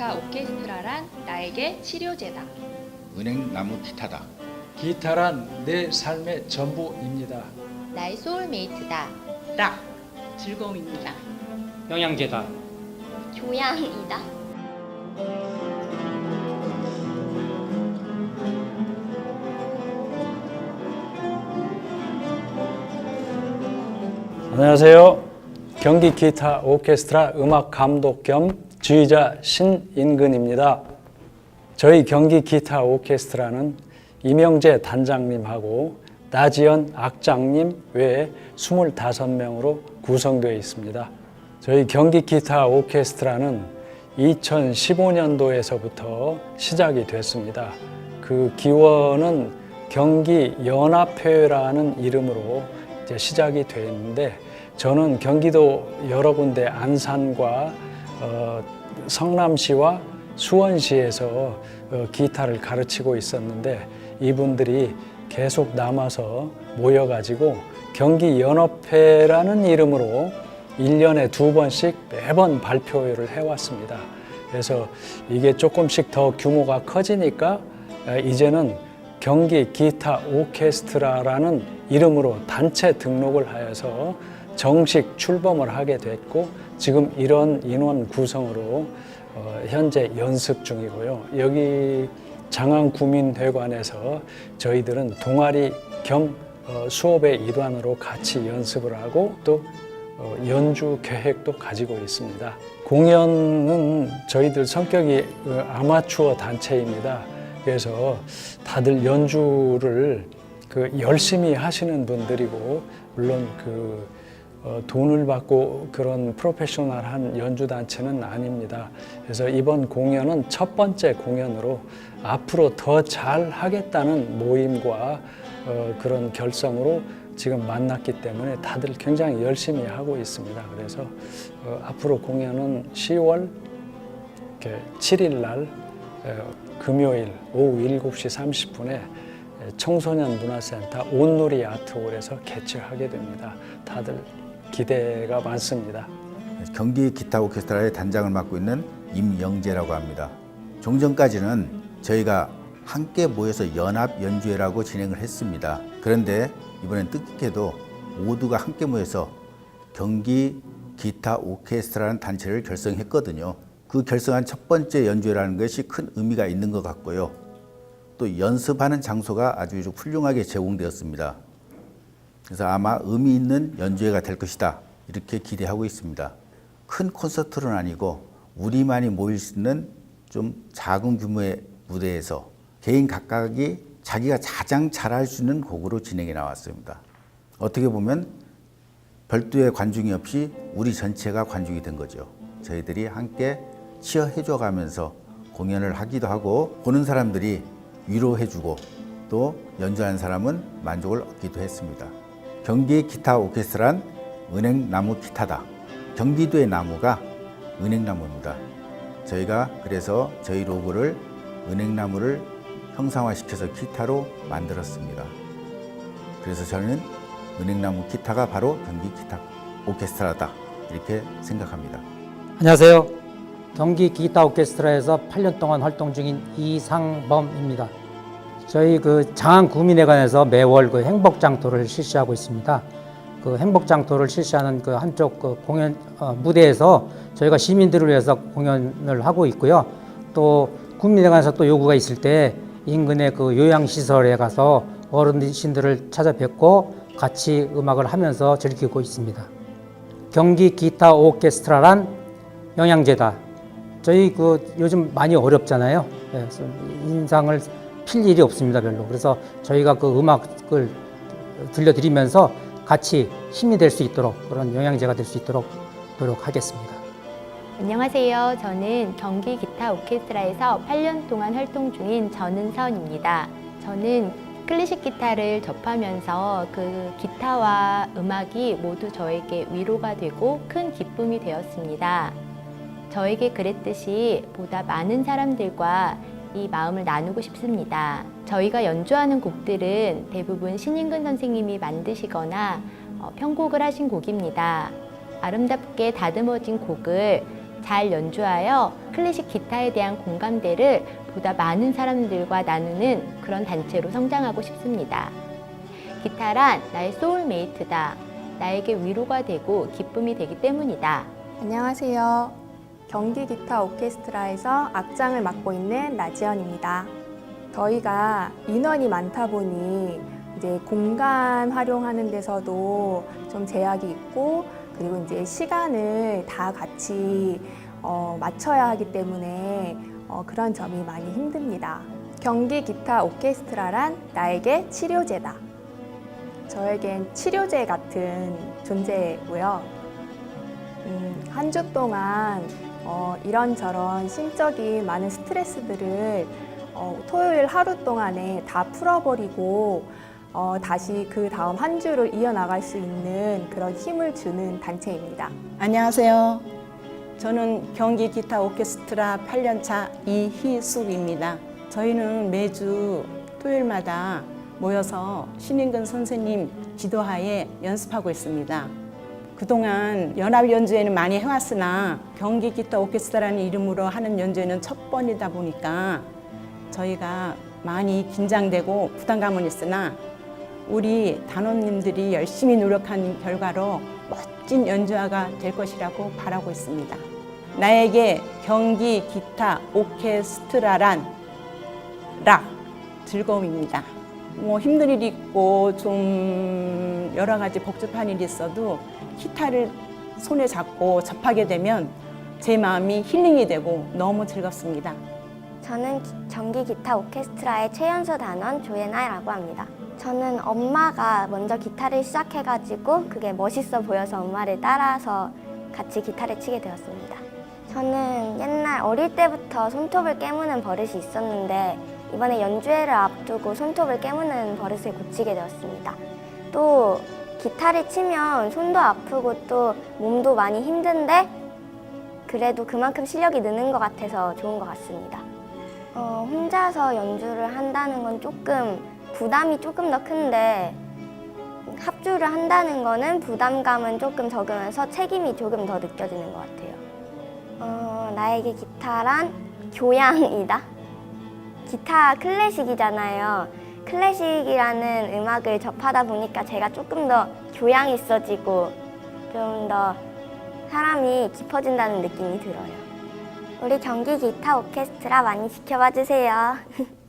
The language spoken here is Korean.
기타 오케스트라란 나에게 치료제다. 은행 나무 기타다. 기타란 내 삶의 전부입니다. 나의 소울메이트다. 락 즐거움입니다. 영양제다. 교양이다. 안녕하세요. 경기 기타 오케스트라 음악 감독 겸 지휘자 신인근입니다. 저희 경기 기타 오케스트라는 이명재 단장님하고 나지연 악장님 외에 25명으로 구성되어 있습니다. 저희 경기 기타 오케스트라는 2015년도에서부터 시작이 됐습니다. 그 기원은 경기 연합회라는 이름으로 시작이 됐는데 저는 경기도 여러 군데 안산과 어, 성남시와 수원시에서 어, 기타를 가르치고 있었는데 이분들이 계속 남아서 모여가지고 경기연합회라는 이름으로 일년에두 번씩 매번 발표회를 해왔습니다. 그래서 이게 조금씩 더 규모가 커지니까 어, 이제는 경기 기타 오케스트라라는 이름으로 단체 등록을 하여서 정식 출범을 하게 됐고 지금 이런 인원 구성으로 어, 현재 연습 중이고요. 여기 장안구민회관에서 저희들은 동아리 겸 어, 수업의 일환으로 같이 연습을 하고 또 어, 연주 계획도 가지고 있습니다. 공연은 저희들 성격이 어, 아마추어 단체입니다. 그래서 다들 연주를 그 열심히 하시는 분들이고 물론 그 어, 돈을 받고 그런 프로페셔널한 연주 단체는 아닙니다. 그래서 이번 공연은 첫 번째 공연으로 앞으로 더 잘 하겠다는 모임과 어, 그런 결성으로 지금 만났기 때문에 다들 굉장히 열심히 하고 있습니다. 그래서 어, 앞으로 공연은 10월 7일 날 어, 금요일 오후 7시 30분에 청소년 문화센터 온누리 아트홀에서 개최하게 됩니다. 다들 기대가 많습니다. 경기 기타 오케스트라의 단장을 맡고 있는 임영재라고 합니다. 종전까지는 저희가 함께 모여서 연합 연주회라고 진행을 했습니다. 그런데 이번엔 뜻깊게도 모두가 함께 모여서 경기 기타 오케스트라는 단체를 결성했거든요. 그 결성한 첫 번째 연주회라는 것이 큰 의미가 있는 것 같고요. 또 연습하는 장소가 아주 훌륭하게 제공되었습니다. 그래서 아마 의미 있는 연주회가 될 것이다. 이렇게 기대하고 있습니다. 큰 콘서트는 아니고 우리만이 모일 수 있는 좀 작은 규모의 무대에서 개인 각각이 자기가 가장 잘할 수 있는 곡으로 진행해 나왔습니다. 어떻게 보면 별도의 관중이 없이 우리 전체가 관중이 된 거죠. 저희들이 함께 치어해 줘 가면서 공연을 하기도 하고 보는 사람들이 위로해 주고 또 연주하는 사람은 만족을 얻기도 했습니다. 경기 기타 오케스트라는 은행나무 기타다. 경기도의 나무가 은행나무입니다. 저희가 그래서 저희 로고를 은행나무를 형상화시켜서 기타로 만들었습니다. 그래서 저는 은행나무 기타가 바로 경기 기타 오케스트라다 이렇게 생각합니다. 안녕하세요. 경기 기타 오케스트라에서 8년 동안 활동 중인 이상범입니다. 저희 그 장안 구민회관에서 매월 그 행복 장터를 실시하고 있습니다. 그 행복 장터를 실시하는 그 한쪽 그 공연 어, 무대에서 저희가 시민들을 위해서 공연을 하고 있고요. 또 구민회관에서 또 요구가 있을 때 인근의 그 요양 시설에 가서 어르신들을 찾아뵙고 같이 음악을 하면서 즐기고 있습니다. 경기 기타 오케스트라란 영양제다. 저희 그 요즘 많이 어렵잖아요. 예, 그래서 인상을 필 일이 없습니다, 별로. 그래서 저희가 그 음악을 들려드리면서 같이 힘이 될 수 있도록 그런 영양제가 될 수 있도록 노력하겠습니다. 안녕하세요. 저는 경기 기타 오케스트라에서 8년 동안 활동 중인 전은선입니다. 저는 클래식 기타를 접하면서 그 기타와 음악이 모두 저에게 위로가 되고 큰 기쁨이 되었습니다. 저에게 그랬듯이 보다 많은 사람들과 이 마음을 나누고 싶습니다. 저희가 연주하는 곡들은 대부분 신인근 선생님이 만드시거나 어, 편곡을 하신 곡입니다. 아름답게 다듬어진 곡을 잘 연주하여 클래식 기타에 대한 공감대를 보다 많은 사람들과 나누는 그런 단체로 성장하고 싶습니다. 기타란 나의 소울메이트다. 나에게 위로가 되고 기쁨이 되기 때문이다. 안녕하세요. 경기 기타 오케스트라에서 악장을 맡고 있는 나지연입니다. 저희가 인원이 많다 보니 이제 공간 활용하는 데서도 좀 제약이 있고 그리고 이제 시간을 다 같이 어, 맞춰야 하기 때문에 어, 그런 점이 많이 힘듭니다. 경기 기타 오케스트라란 나에게 치료제다. 저에겐 치료제 같은 존재고요. 음, 한주 동안 어, 이런저런 심적인 많은 스트레스들을 어, 토요일 하루 동안에 다 풀어버리고 어, 다시 그 다음 한 주를 이어나갈 수 있는 그런 힘을 주는 단체입니다. 안녕하세요. 저는 경기 기타 오케스트라 8년차 이희숙입니다. 저희는 매주 토요일마다 모여서 신인근 선생님 지도하에 연습하고 있습니다. 그동안 연합 연주회는 많이 해왔으나 경기 기타 오케스트라는 이름으로 하는 연주회는 첫 번이다 보니까 저희가 많이 긴장되고 부담감은 있으나 우리 단원님들이 열심히 노력한 결과로 멋진 연주화가 될 것이라고 바라고 있습니다. 나에게 경기 기타 오케스트라란 락 즐거움입니다. 뭐 힘든 일이 있고 좀 여러 가지 복잡한 일이 있어도 기타를 손에 잡고 접하게 되면 제 마음이 힐링이 되고 너무 즐겁습니다. 저는 기- 전기 기타 오케스트라의 최연소 단원 조예나라고 합니다. 저는 엄마가 먼저 기타를 시작해가지고 그게 멋있어 보여서 엄마를 따라서 같이 기타를 치게 되었습니다. 저는 옛날 어릴 때부터 손톱을 깨무는 버릇이 있었는데 이번에 연주회를 앞두고 손톱을 깨무는 버릇을 고치게 되었습니다. 또 기타를 치면 손도 아프고 또 몸도 많이 힘든데 그래도 그만큼 실력이 느는 것 같아서 좋은 것 같습니다. 어, 혼자서 연주를 한다는 건 조금 부담이 조금 더 큰데 합주를 한다는 거는 부담감은 조금 적으면서 책임이 조금 더 느껴지는 것 같아요. 어, 나에게 기타란 교양이다. 기타 클래식이잖아요. 클래식이라는 음악을 접하다 보니까 제가 조금 더 교양 있어지고 좀 더 사람이 깊어진다는 느낌이 들어요. 우리 경기 기타 오케스트라 많이 지켜봐 주세요.